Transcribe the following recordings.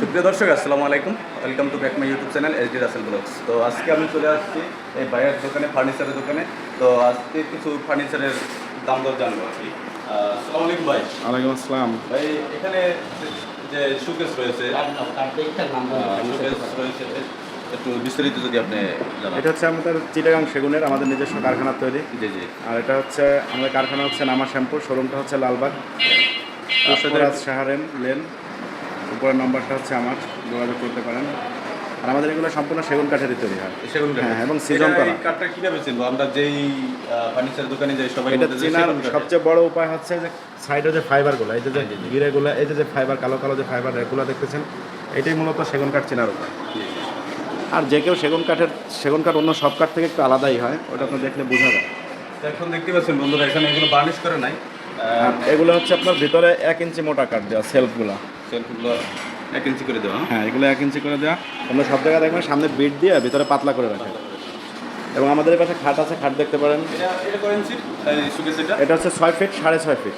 সুপ্রিয় দর্শক আসসালামু আলাইকুম। Welcome to back my YouTube channel S D Rasel blogs তো আজকে আমি চলে আসছি এই বাইরের দোকানে ফার্নিচারের দোকানে। তো আজকে কিছু ফার্নিচারের দাম দর জানব আর কি। আসসালামু আলাইকুম ভাই। ওয়ালাইকুম আসসালাম। ভাই এখানে যে শোকেস রয়েছে একটু বিস্তারিত যদি আপনি এটা হচ্ছে আমাদের চিটাগাং সেগুনের আমাদের নিজস্ব কারখানা তৈরি। জি জি। আর এটা হচ্ছে আমাদের কারখানা হচ্ছে নামা শ্যাম্পু শোরুমটা হচ্ছে লালবাগ। সাহারেন লেন। উপরের নম্বরটা হচ্ছে আমার যোগাযোগ করতে পারেন। আর আমাদের এগুলো সম্পূর্ণ সেগুন কাঠেরই তৈরি হয়। সেগুন কাঠ হ্যাঁ, এবং season এটা করা। কাঠটা কীভাবে চিনবো? আমরা যেই ফার্নিচার দোকানে যাই সবাই এটা যে চেনার সবচেয়ে বড় উপায় হচ্ছে যে সাইডে যে ফাইবারগুলো এই যে যে গিরেগুলো এই যে যে ফাইবার কালো কালো যে ফাইবার এগুলো দেখতেছেন এটাই মূলত সেগুন কাঠ চেনার উপায়। আর যে কেউ সেগুন কাঠের সেগুন কাঠ অন্য সব কাঠ থেকে একটু আলাদাই হয় ওটা আপনি দেখলে বোঝা যায়। তো এখন দেখতে পাচ্ছেন বন্ধুরা এখানে এগুলো বার্নিশ করে নাই। এগুলো হচ্ছে আপনার ভিতরে এক ইঞ্চি মোটা কাঠ দেওয়া সেলফগুলো সেলফগুলো এক ইঞ্চি করে দেওয়া। হ্যাঁ এগুলো এক ইঞ্চি করে দেওয়া। আমরা সব জায়গায় দেখবেন সামনে বিট দিয়ে ভিতরে পাতলা করে রাখে। এবং আমাদের পাশে খাট আছে খাট দেখতে পারেন। এটা হচ্ছে ছয় ফিট সাড়ে ছয় ফিট।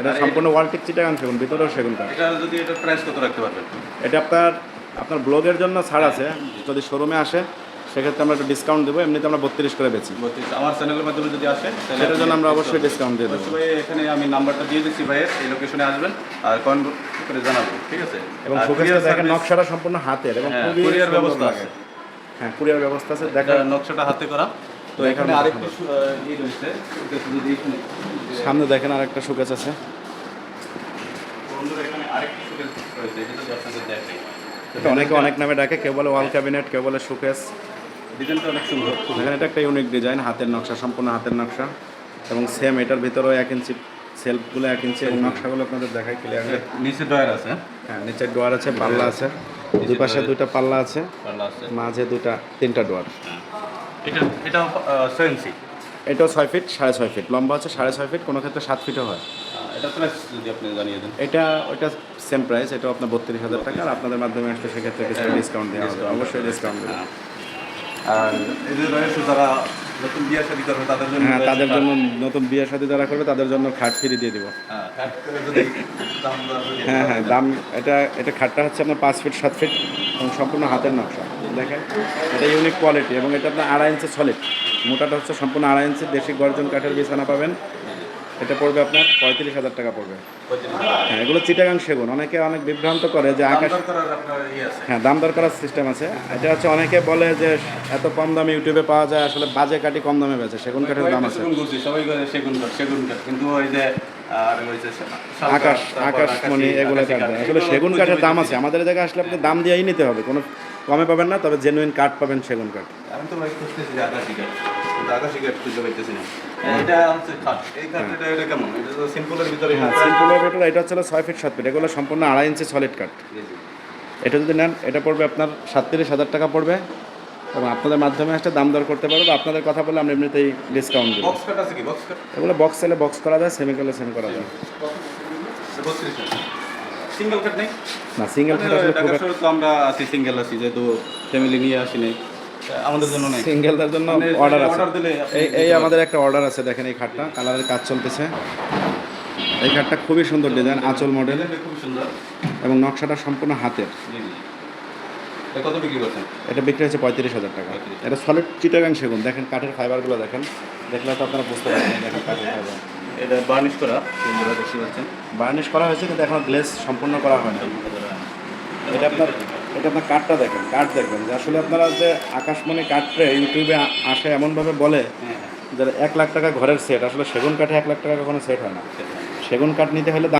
এটা সম্পূর্ণ ওয়ালটিক চিটাগান সেগুন ভিতরেও সেগুন কাঠ এটা যদি এটা প্রাইস কত রাখতে পারবেন? এটা আপনার আপনার ব্লগের জন্য ছাড় আছে। যদি শোরুমে আসে সেক্ষেত্রে আমরা একটু ডিসকাউন্ট দেবো এমনিতে আমরা বত্রিশ করে বেচি। বত্রিশ। আমার চ্যানেলের মাধ্যমে যদি আসে সেটার জন্য আমরা অবশ্যই ডিসকাউন্ট দিয়ে দেবো। এখানে আমি নাম্বারটা দিয়ে দিচ্ছি ভাইয়ের এই লোকেশনে আসবেন আর কন করে জানাব ঠিক আছে? এবং দেখেন নকশাটা সম্পূর্ণ হাতের এবং হ্যাঁ, খুবই courier সুন্দর ব্যবস্থা আছে। হ্যাঁ কুরিয়ার ব্যবস্থা আছে দেখেন। নকশাটা হাতে করা। তো এখানে আরেকটি সু- আহ, ই রয়েছে যদি সামনে দেখেন আরেকটা শোকেস আছে। বন্ধুরা এখানে আরেকটি রয়েছে অনেকে অনেক নামে ডাকে কেউ বলে ওয়াল ক্যাবিনেট কেউ বলে শোকেস ডিজাইনটা অনেক সুন্দর। এখানে এটা একটা ইউনিক ডিজাইন হাতের নকশা সম্পূর্ণ হাতের নকশা। এবং সেম এটার ভিতরেও এক ইঞ্চি সেলফগুলো এক ইঞ্চি নকশাগুলো আপনাদের দেখাই ক্লিয়ার নিচে ড্রয়ার আছে? হ্যাঁ? হ্যাঁ নিচের ডোয়ার আছে পাল্লা আছে। দুই পাশে দুইটা পাল্লা আছে মাঝে দুইটা তিনটা ডোয়ার এটা এটা সেন্সি এটাও ছয় ফিট সাড়ে ছয় ফিট লম্বা আছে সাড়ে ছয় ফিট কোনো ক্ষেত্রে সাত ফিটও হয়। এটা প্রাইস যদি আপনি জানিয়ে দেন। এটা ওইটা সেম প্রাইস এটাও আপনার বত্রিশ হাজার টাকা আর আপনাদের মাধ্যমে আসলে সেক্ষেত্রে কিছু ডিসকাউন্ট দেওয়া হবে। অবশ্যই ডিসকাউন্ট দেবো আর যারা নতুন বিয়ে শাদী করবে তাদের জন্য হ্যাঁ তাদের জন্য নতুন বিয়ে সাথে যারা করবে তাদের জন্য খাট ফ্রি দিয়ে দিব। হ্যাঁ, হ্যাঁ হ্যাঁ দাম এটা এটা খাটটা হচ্ছে আপনার পাঁচ ফিট সাত ফিট এবং সম্পূর্ণ হাতের নকশা। দেখেন এটা ইউনিক কোয়ালিটি এবং এটা আপনার আড়াই ইঞ্চি সলিড মোটাটা হচ্ছে সম্পূর্ণ আড়াই ইঞ্চি দেশি গর্জন কাঠের বিছানা পাবেন। এটা পড়বে আপনার পঁয়ত্রিশ হাজার টাকা পড়বে। হ্যাঁ এগুলো চিটাগাং সেগুন। অনেকে অনেক বিভ্রান্ত করে যে আকাশ ইয়ে হ্যাঁ দাম দর করার সিস্টেম আছে। এটা হচ্ছে অনেকে বলে যে এত কম দামে ইউটিউবে পাওয়া যায় আসলে বাজে কাঠি কম দামে বেচে। সেগুন কাঠের দাম আছে। সেগুন বলছি সবাই সেগুন কাঠ সেগুন কাঠ। কিন্তু ওই যে আর রয়েছে শাল আকাশ কাঠ, আকাশমণি এগুলো আকাশি কাঠ। আসলে সেগুন কাঠের দাম আছে। আমাদের জায়গায় আসলে আপনি দাম দিয়েই নিতে হবে। কোনো কমে পাবেন না তবে জেনুইন কাঠ পাবেন সেগুন কাঠ। আমি তো ভাই খুঁজতেছি আকাশি কাঠ। আকাশি কাঠ খুঁজে পাইতেছি না। এটা হচ্ছে খাট এই খাটটা এটা কেমন? এটা তো সিম্পলের ভিতরে হ্যাঁ সিম্পলের ভেতরে এটা হচ্ছে ছয় ফিট সাত ফিট এগুলো সম্পূর্ণ আড়াই ইঞ্চি সলিড কাঠ এটা যদি নেন এটা পড়বে আপনার সাতত্রিশ হাজার টাকা পড়বে। এবং আপনাদের মাধ্যমে একটা দাম দর করতে পারব। আপনাদের কথা বলে আমরা এমনিতেই ডিসকাউন্ট দেবো। বক্স কাট আছে কি? বক্স কাট এগুলো বক্স সেলে বক্স করা যায় সেমি করলে সেমি করা যায়। সিঙ্গেল কাট নেই? না সিঙ্গেল খাট আসলে আমরা আছি সিঙ্গেল আছি যেহেতু ফ্যামিলি নিয়ে আসি নাই। আমাদের জন্য নেই। সিঙ্গেলদের জন্য অর্ডার আছে। দিলে আপনি এই এই আমাদের একটা অর্ডার আছে দেখেন এই খাটটা কালারের কাজ চলতেছে। এই খাটটা খুবই সুন্দর ডিজাইন আঁচল মডেল খুব সুন্দর। এবং নকশাটা সম্পূর্ণ হাতের। কত বিক্রি করছেন? এটা বিক্রি হচ্ছে পঁয়ত্রিশ হাজার টাকা। এটা সলিড চিটাগাং সেগুন। দেখেন কাঠের ফাইবারগুলো দেখেন। দেখলে তো আপনারা বুঝতে পারবেন দেখেন কাঠের ফাইবার এটা বার্নিশ করা দেখতে পাচ্ছেন। বার্নিশ করা হয়েছে কিন্তু এখনও গ্লেস সম্পূর্ণ করা হয় না এটা আপনার এটা আপনার কার্ডটা দেখেন কার্ড দেখবেন। যে আসলে আপনারা যে আকাশমণি কার্ডটা ইউটিউবে আসে এমনভাবে বলে হ্যাঁ। যে এক লাখ টাকা ঘরের সেট আসলে সেগুন কাঠে এক লাখ টাকা কখনো সেট হয় না। সেগুন কাঠ নিতে হলে